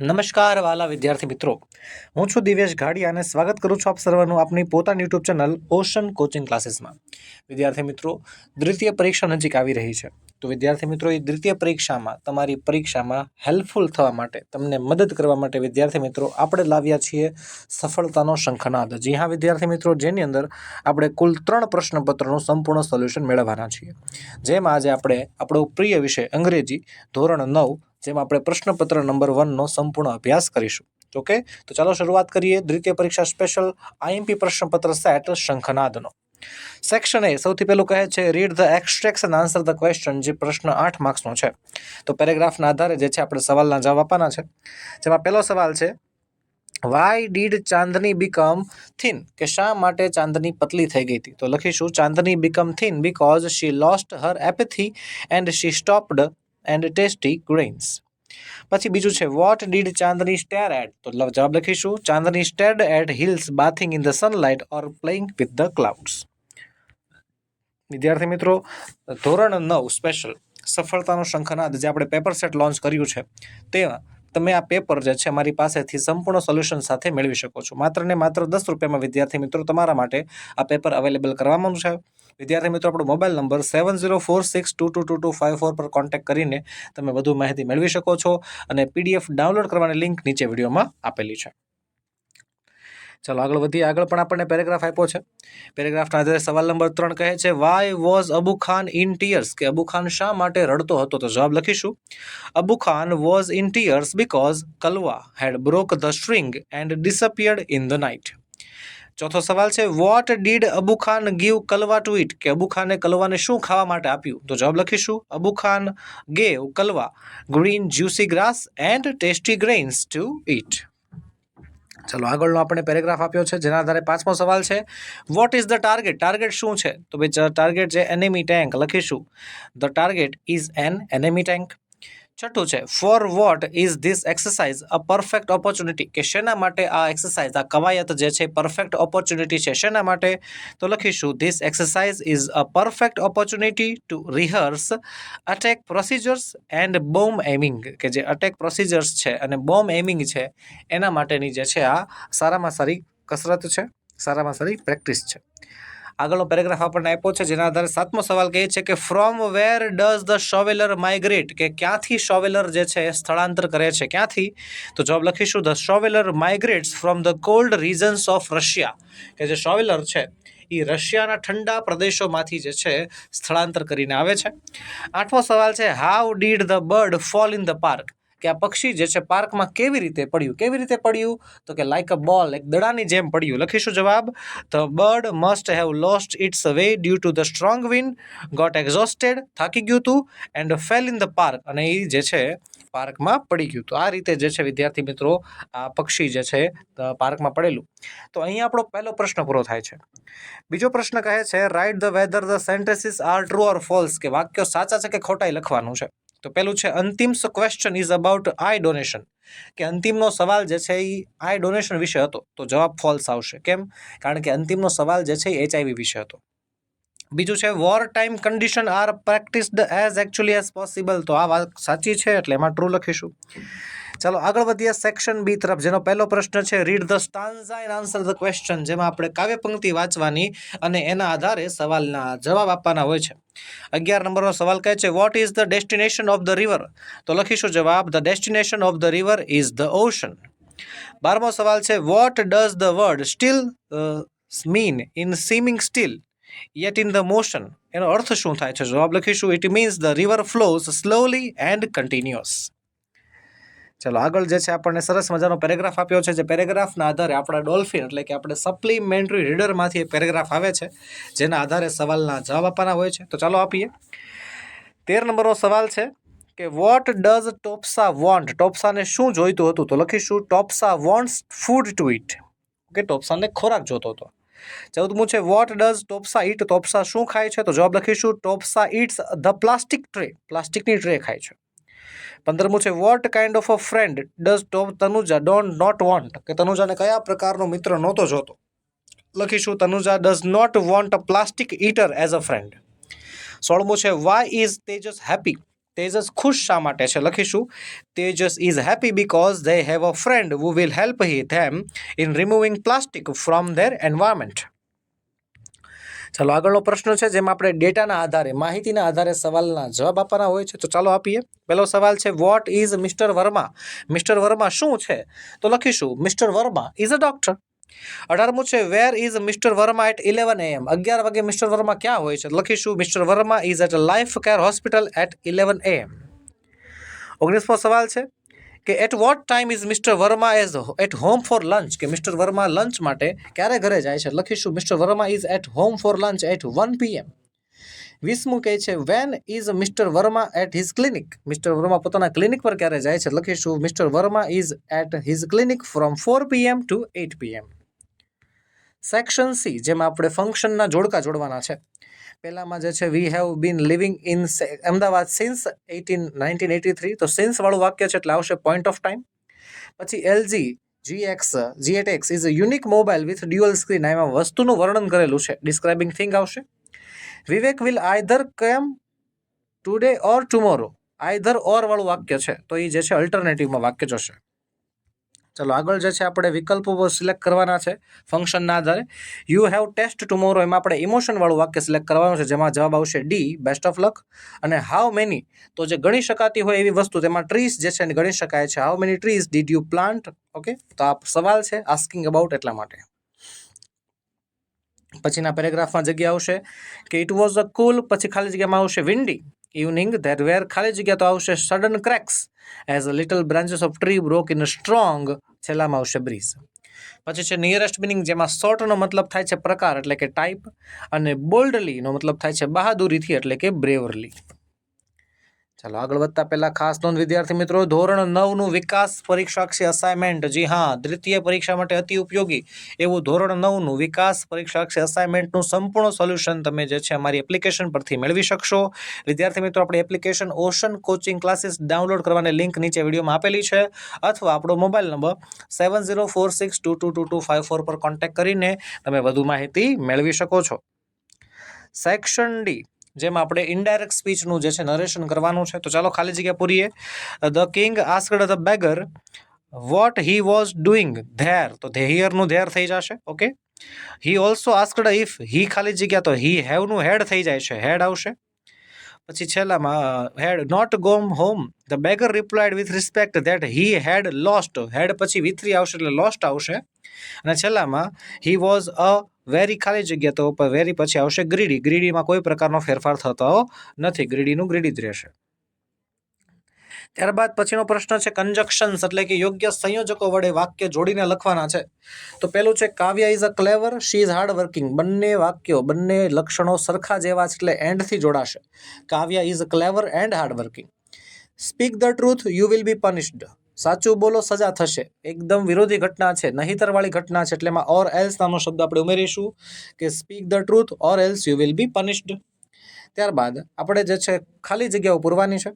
નમસ્કાર વાલા વિદ્યાર્થી મિત્રો. હું છું દિવેશ ઘાડિયા અને સ્વાગત કરું છું આપ સર્વનું આપની પોતાની યુટ્યુબ ચેનલ ઓશન કોચિંગ ક્લાસીસમાં. વિદ્યાર્થી મિત્રો, દ્વિતીય પરીક્ષા નજીક આવી રહી છે. તો વિદ્યાર્થી મિત્રો, એ દ્વિતીય પરીક્ષામાં તમારી પરીક્ષામાં હેલ્પફુલ થવા માટે, તમને મદદ કરવા માટે વિદ્યાર્થી મિત્રો, આપણે લાવ્યા છીએ સફળતાનો શંખનાદ. જી હા, વિદ્યાર્થી મિત્રો, જેની અંદર આપણે કુલ ત્રણ પ્રશ્નપત્રનું સંપૂર્ણ સોલ્યુશન મેળવવાના છીએ. જેમાં આજે આપણે આપણો પ્રિય વિષય અંગ્રેજી ધોરણ નવ જેમાં આપણે પ્રશ્નપત્ર નંબર વનનો સંપૂર્ણ અભ્યાસ કરીશું. ઓકે તો ચાલો શરૂઆત કરીએ દ્વિતીય પરીક્ષા સ્પેશિયલ આઈએમપી પ્રશ્નપત્ર સેટ શંખનાદનો. સેક્શન એ સૌથી પહેલું કહે છે read the extracts and answer the question જે પ્રશ્ન આઠ માર્ક્સનો છે. તો પેરેગ્રાફના આધારે જે છે, આપણે સવાલના જવાબ આપવાના છે. જેમાં પહેલો સવાલ છે why did Chandni become thin કે શા માટે ચાંદની પતલી થઈ ગઈ હતી? તો લખીશું, Chandni become thin because she lost her appetite and she stopped and tasty grains પછી બીજું છે what did Chandni stare at તો જવાબ લખીશું. Chandni stared at hills bathing in the sunlight or playing with the clouds વિદ્યાર્થી મિત્રો, ધોરણ નવ સ્પેશિયલ સફળતાનો શંખનાદ જે આપણે પેપર સેટ લોન્ચ કર્યું છે, તેમાં તમે આ પેપર જે છે, મારી પાસેથી સંપૂર્ણ સોલ્યુશન સાથે મેળવી શકો છો. માત્ર ને માત્ર દસ રૂપિયામાં વિદ્યાર્થી મિત્રો તમારા માટે આ પેપર અવેલેબલ કરવામાં છે વિદ્યાર્થી મિત્રો, આપણો mobile number seven zero four six two two two two five four પર કોન્ટેક્ટ કરીને તમે વધુ માહિતી મેળવી શકો છો અને પીડીએફ ડાઉનલોડ કરવાની લિંક નીચે વિડીયોમાં આપેલી છે. ચાલો આગળ વધીએ. આગળ પણ આપણને પેરેગ્રાફ આપ્યો છે. પેરેગ્રાફના આધારે સવાલ નંબર ત્રણ કહે છે why was Abu Khan in tears કે અબુ ખાન શા માટે રડતો હતો? તો જવાબ લખીશું. Abu Khan was in tears because Kalwa had broke the string and disappeared in the night ચોથો સવાલ છે what did Abu Khan give Kalwa to eat કે અબુ ખાને કલવાને શું ખાવા માટે આપ્યું? તો જવાબ લખીશું Abu Khan gave Kalwa green juicy grass and tasty grains to eat ચલો, આગળનો આપણે પેરેગ્રાફ આપ્યો છે, જેના આધારે પાંચમો સવાલ છે what is the target target શું છે? તો ભાઈ ટાર્ગેટ છે એનેમી ટેન્ક લખીશું. The target is an enemy tank છઠ્ઠું છે for what is this exercise a perfect opportunity કે શેના માટે આ એક્સરસાઇઝ આ કવાયત જે છે પરફેક્ટ ઓપોર્ચ્યુનિટી છે. શેના માટે? તો લખીશું this exercise is a perfect opportunity to rehearse attack procedures and bomb aiming કે જે અટેક પ્રોસિજર્સ છે અને બોમ્બ એમિંગ છે, એના માટેની જે છે આ સારામાં સારી કસરત છે, સારામાં સારી પ્રેક્ટિસ છે. આગળનો પેરેગ્રાફ આપણને આપ્યો છે, જેના આધારે સાતમો સવાલ કહે છે કે from where does the shoveler migrate કે ક્યાંથી શોવેલર જે છે સ્થળાંતર કરે છે? ક્યાંથી? તો જવાબ લખીશું the shoveler migrates from the cold regions of Russia કે જે શોવેલર છે એ રશિયાના ઠંડા પ્રદેશોમાંથી જે છે, સ્થળાંતર કરીને આવે છે. આઠમો સવાલ છે how did the bird fall in the park કે આ પક્ષી જે છે પાર્કમાં કેવી રીતે પડ્યું, કેવી રીતે પડ્યું? તો કે લાઈક અ બોલ એક દડાની જેમ પડ્યું. લખીશું જવાબ. The bird must have lost its way due to the strong wind got exhausted થાકી ગયું હતું and fell in the park અને એ જે છે, પાર્કમાં પડી ગયું તો. આ રીતે જે છે, વિદ્યાર્થી મિત્રો, આ પક્ષી જે છે પાર્કમાં પડેલું. તો અહીંયા આપણો પહેલો પ્રશ્ન પૂરો થાય છે. બીજો પ્રશ્ન કહે છે right the whether the sentences are true or false કે વાક્યો સાચા છે કે ખોટાઈ લખવાનું છે? તો પેલું છે, અંતિમ question is about eye donation કે અંતિમનો સવાલ જે છે એ આઈ ડોનેશન વિશે હતો. તો જવાબ ફોલ્સ આવશે. કેમ? કારણ કે અંતિમનો સવાલ જે છે એ એચઆઈવી વિશે હતો. બીજું છે war time condition are practised as actually as possible તો આ વાત સાચી છે, એટલે એમાં ટ્રુ લખીશું. ચાલો આગળ વધીએ સેક્શન બી તરફ. જેનો પહેલો પ્રશ્ન છે read the stanza and answer the question જેમાં આપણે કાવ્ય પંક્તિ વાંચવાની અને એના આધારે સવાલના જવાબ આપવાના હોય છે. અગિયાર નંબરનો સવાલ કહે છે what is the destination of the river તો લખીશું જવાબ the destination of the river is the ocean બારમો સવાલ છે what does the word still mean in seeming still yet in the motion એનો અર્થ શું થાય છે? જવાબ લખીશું it means the river flows slowly and continuous ચલો, આગળ જે છે આપણને સરસ મજાનો પેરેગ્રાફ આપ્યો છે, જે પેરેગ્રાફના આધારે આપણા ડોલ્ફિન એટલે કે આપણે સપ્લિમેન્ટરી રીડરમાંથી એ પેરેગ્રાફ આવે છે, જેના આધારે સવાલના જવાબ આપવાના હોય છે. તો ચાલો આપીએ. તેર નંબરનો સવાલ છે કે વોટ ડઝ ટોપ્સા વોન્ટ ટોપ્સાને શું જોઈતું હતું? તો લખીશું Topsa wants food to eat okay ટોપ્સાને ખોરાક જોતો હતો. ચૌદમું છે what does Topsa eat Topsa શું ખાય છે? તો જવાબ લખીશું Topsa eats the plastic tray પ્લાસ્ટિકની ટ્રે ખાય છે. પંદરમું છે what kind of a friend does top Tanuja don't not want કે તનુજાને કયા પ્રકારનો મિત્ર નહોતો જોતો. લખીશું, Tanuja does not want a plastic eater as a friend સોળમું છે why is Tejas happy Tejas ખુશ શા માટે છે? લખીશું Tejas is happy because they have a friend who will help he them in removing plastic from their environment. ચાલો આગળનો પ્રશ્ન છે, જેમાં આપણે ડેટાના આધારે, માહિતીના આધારે સવાલના જવાબ આપવાના હોય છે, તો ચાલો આપીએ. પહેલો સવાલ છે what is mister Verma mister Verma શું છે? તો લખીશું mister Verma is a doctor અઢારમું છે where is mister Verma at eleven AM અગિયાર વાગે મિસ્ટર વર્મા ક્યાં હોય છે? લખીશું mister Verma is at life care hospital at eleven AM ઓગણીસમો સવાલ છે કે at what time is mister Verma as at home for lunch કે મિસ્ટર વર્મા લંચ માટે ક્યારે ઘરે જાય છે? લખીશું mister Verma is at home for lunch at one PM વીસમું કહે છે when is mister Verma at his clinic mister Verma પોતાના ક્લિનિક પર ક્યારે જાય છે? લખીશું mister Verma is at his clinic from four PM to eight PM section C જેમાં આપણે ફંક્શનના જોડકા જોડવાના છે. પહેલામાં જે છે we have been living in Ahmedabad since eighteen nineteen eighty three તો સિન્સ વાળું વાક્ય છે, એટલે આવશે પોઈન્ટ ઓફ ટાઈમ પછી LG G X eight X is a unique mobile with dual screen એમાં વસ્તુનું વર્ણન કરેલું છે. ડિસ્ક્રાઇબિંગ થિંગ આવશે. Vivek will either come today or tomorrow either or વાળું વાક્ય છે. તો એ જે છે અલ્ટરનેટિવમાં વાક્ય જશે. ચલો, આગળ જે છે આપણે વિકલ્પો સિલેક્ટ કરવાના છે ફંક્શનના આધારે. યુ હેવ ટેસ્ટ ટુમોરો એમાં આપણે ઇમોશન વાળું વાક્ય સિલેક્ટ કરવાનું છે, જેમાં જવાબ આવશે ડી બેસ્ટ ઓફ લક અને હાઉ મેની તો જે ગણી શકાતી હોય એવી વસ્તુ, તેમાં ટ્રીસ જે છે એને ગણી શકાય છે. How many trees did you plant okay તો આ સવાલ છે આસ્કિંગ અબાઉટ એટલા માટે. પછીના પેરેગ્રાફમાં જગ્યા આવશે કે ઇટ વોઝ અ કુલ પછી ખાલી જગ્યામાં આવશે વિન્ડી ઇવનિંગ ધેર વેર ખાલી જગ્યા તો આવશે sudden cracks as a little branches of tree broke in strong છેલ્લામાં આવશે બ્રીઝ પછી છે નિયરેસ્ટ મિનિંગ જેમાં શોર્ટનો મતલબ થાય છે પ્રકાર એટલે કે ટાઈપ અને બોલ્ડલીનો મતલબ થાય છે બહાદુરીથી એટલે કે બ્રેવરલી ચાલો, આગળ વધતા પહેલા ખાસ નોંધ, વિદ્યાર્થી મિત્રો, ધોરણ નવનું વિકાસ પરીક્ષાક્ષી અસાઇનમેન્ટ જી હા, દ્વિતીય પરીક્ષા માટે અતિ ઉપયોગી એવું ધોરણ નવનું વિકાસ પરીક્ષાક્ષી અસાઇનમેન્ટનું સંપૂર્ણ સોલ્યુશન તમે જે છે અમારી એપ્લિકેશન પરથી મેળવી શકશો. વિદ્યાર્થી મિત્રો, આપણી application ocean coaching classes download કરવાની લિંક નીચે વિડીયોમાં આપેલી છે અથવા આપણો mobile number seven zero four six two two two two five four પર કોન્ટેક્ટ કરીને તમે વધુ માહિતી મેળવી શકો છો. સેક્શન ડી જેમાં આપણે ઇનડાયરેક્ટ સ્પીચનું જે છે નરેશન કરવાનું છે. તો ચાલો ખાલી જગ્યા પૂરીએ. The king asked the beggar what he was doing there તો ધે હિયરનું ધેર થઈ જશે. Okay he also asked if he ખાલી જગ્યા તો હી હેવનું હેડ થઈ જાય છે. હેડ આવશે. પછી છેલ્લામાં had not gone home the beggar replied with respect that he had lost had પછી વિથરી આવશે એટલે લોસ્ટ આવશે. અને છેલ્લામાં હી વોઝ અ વેરી ખાલી જગ્યા તો વેરી પછી આવશે ગ્રીડી ગ્રીડીમાં કોઈ પ્રકારનો ફેરફાર થતો નથી. ગ્રીડીનું ગ્રીડી જ રહેશે. ત્યારબાદ પછીનો પ્રશ્ન છે કન્જક્શન્સ એટલે કે યોગ્ય સંયોજકો વડે વાક્ય જોડીને લખવાના છે. તો પેલું છે, Kavya is a clever she is hard working બંને વાક્યો, બંને લક્ષણો સરખા જેવા છે, એટલે એન્ડથી જોડાશે. Kavya is a clever and hard working speak the truth you will be punished સાચું બોલો, સજા થશે. એકદમ વિરોધી ઘટના છે, નહીતરવાળી ઘટના છે, એટલે એમાં ઓર એલ્સ નામનો શબ્દ આપણે ઉમેરીશું કે speak the truth or else you will be punished ત્યારબાદ આપણે જે છે, ખાલી જગ્યાઓ પૂરવાની છે.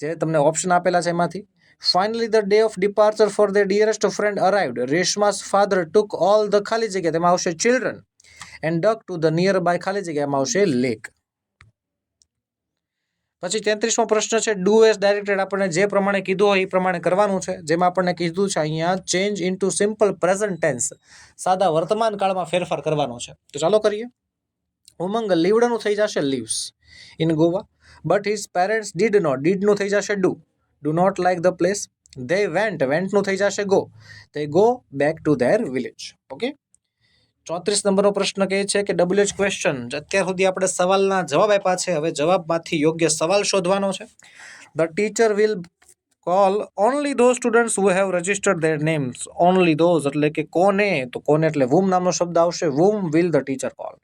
જે તમને ઓપ્શન આપેલા છે એમાંથી. Finally the day of departure for the dearest friend arrived Reshma's father took all the ખાલી જગ્યા, તેમાં આવશે children and duck to the nearby ખાલી જગ્યામાં આવશે લેક પછી તેત્રીસમો પ્રશ્ન છે ડુ એસ ડાયરેક્ટેડ આપણને જે પ્રમાણે કીધું હોય, એ પ્રમાણે કરવાનું છે. જેમાં આપણને કીધું છે અહીંયા change into simple present tense સાદા વર્તમાન કાળમાં ફેરફાર કરવાનો છે. તો ચાલો કરીએ. ઉમંગ લીવડનું થઈ જશે lives in Goa but his parents did not ડીડનું થઈ જશે do do not like the place they went વેન્ટનું થઈ જશે ગો તે go back to their village okay ચોત્રીસ નંબરનો પ્રશ્ન કહે છે કે ડબલ્યુએચ ક્વેશ્ચન અત્યાર સુધી આપણે સવાલના જવાબ આપ્યા છે, હવે જવાબમાંથી યોગ્ય સવાલ શોધવાનો છે. The teacher will call only those students who have registered their names only those એટલે કે કોને? તો કોને એટલે વુમ નામનો શબ્દ આવશે. Whom will the teacher call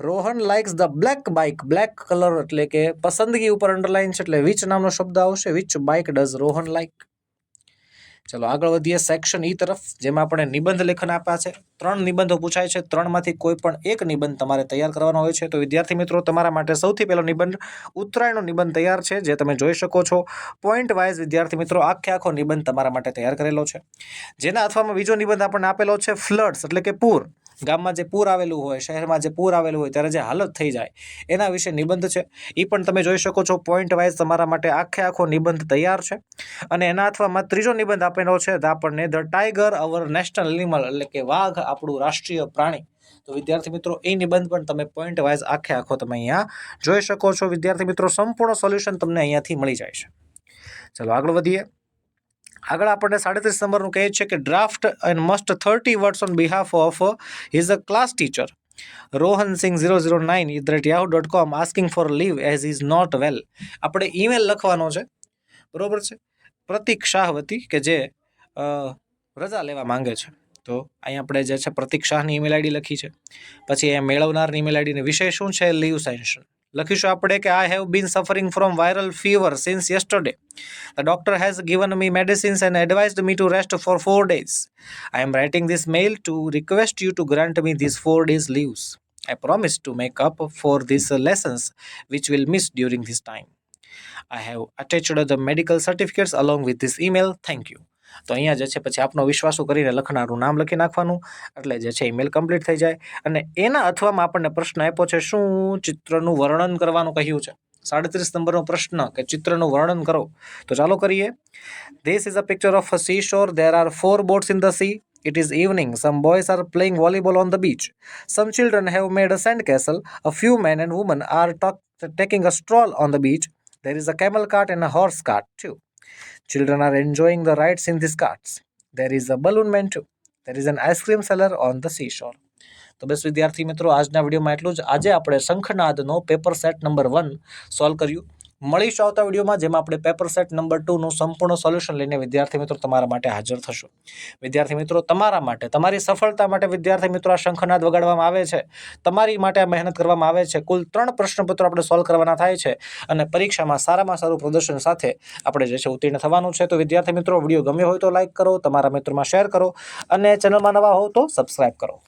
Rohan likes the black bike black colour એટલે કે પસંદગી ઉપર અંડરલાઇન છે એટલે વિચ નામનો શબ્દ આવશે? Which bike does Rohan like ચલો, આગળ વધીએ સેક્શન ઈ તરફ, જેમાં આપણે નિબંધ લેખન આપ્યા છે. ત્રણ નિબંધો પૂછાય છે. ત્રણમાંથી કોઈ પણ એક નિબંધ તમારે તૈયાર કરવાનો હોય છે. તો વિદ્યાર્થી મિત્રો, તમારા માટે સૌથી પહેલો નિબંધ ઉત્તરાયણનો નિબંધ તૈયાર છે, જે તમે જોઈ શકો છો. પોઈન્ટ વાઇઝ વિદ્યાર્થી મિત્રો, આખે આખો નિબંધ તમારા માટે તૈયાર કરેલો છે. જેના અથવામાં બીજો નિબંધ આપણને આપેલો છે ફ્લડ્સ એટલે કે પૂર. ગામમાં જે પૂર આવેલું હોય, શહેરમાં જે પૂર આવેલું હોય, ત્યારે જે હાલત થઈ જાય, એના વિશે નિબંધ છે. એ પણ તમે જોઈ શકો છો પોઈન્ટ વાઇઝ તમારા માટે આખે આખો નિબંધ તૈયાર છે. અને એના અથવામાં ત્રીજો નિબંધ આપેલો છે આપણને the tiger our national animal એટલે કે વાઘ આપણું રાષ્ટ્રીય પ્રાણી. તો વિદ્યાર્થી મિત્રો એ નિબંધ પણ તમે પોઈન્ટ વાઇઝ આખે આખો તમે અહીંયા જોઈ શકો છો. વિદ્યાર્થી મિત્રો, સંપૂર્ણ સોલ્યુશન તમને અહીંયાથી મળી જાય છે. ચલો આગળ વધીએ. આગળ આપણને સાડત્રીસ નંબરનું કહે છે કે draft and must thirty words on behalf of his a class teacher Rohan Singh zero zero nine eight Yahoo dot com asking for leave as is not well આપણે ઈમેલ લખવાનો છે. બરોબર છે? પ્રતિક શાહવતી કે જે રજા લેવા માંગે છે. તો અહીં આપણે જે છે પ્રતિક શાહની ઈમેલ આઈડી લખી છે. પછી અહીંયા મેળવનારની ઈમેલ આઈડીને વિષય શું છે? લીવ સેન્શન લખીશું આપણે કે I have been suffering from viral fever since yesterday The doctor has given me medicines and advised me to rest for four days. I am writing this mail to request you to grant me these four days' leaves. I promise to make up for these lessons which will miss during this time. I have attached the medical certificates along with this email. Thank you. તો અહીંયા જે છે પછી આપનો વિશ્વાસુ કરીને લખનારું નામ લખી નાખવાનું એટલે જે છે ઈમેલ કમ્પ્લીટ થઈ જાય અને એના અથવામાં આપણને પ્રશ્ન આપ્યો છે શું ચિત્રનું વર્ણન કરવાનું કહ્યું છે સાડત્રીસ નંબરનો પ્રશ્ન કે ચિત્રનું વર્ણન કરો તો ચાલો કરીએ This is a picture of a seashore. There are four boats in the sea. It is evening. Some boys are playing volleyball on the beach. Some children have made a sandcastle. A few men and women are talk- taking a stroll on the beach. There is a camel cart and a horse cart too. Children are enjoying the rides in these carts. There is a balloon man too. There is an ice cream seller on the seashore. તો બસ વિદ્યાર્થી મિત્રો આજના વિડીયોમાં એટલું જ આજે આપણે શંખનાદનો paper set number one solve કર્યું મળીશું આવતા વિડીયોમાં, જેમાં આપણે પેપર સેટ નંબર ટુનું સંપૂર્ણ સોલ્યુશન લઈને વિદ્યાર્થી મિત્રો તમારા માટે હાજર થશું. વિદ્યાર્થી મિત્રો, તમારા માટે, તમારી સફળતા માટે વિદ્યાર્થી મિત્રો આ શંખનાદ વગાડવામાં આવે છે. તમારી માટે આ મહેનત કરવામાં આવે છે. કુલ ત્રણ પ્રશ્નપત્રો આપણે સોલ્વ કરવાના થાય છે અને પરીક્ષામાં સારામાં સારું પ્રદર્શન સાથે આપણે જે છે ઉત્તીર્ણ થવાનું છે. તો વિદ્યાર્થી મિત્રો, વીડિયો ગમ્યો હોય તો લાઇક કરો, તમારા મિત્રોમાં શેર કરો અને ચેનલમાં નવા હો તો સબસ્ક્રાઈબ કરો.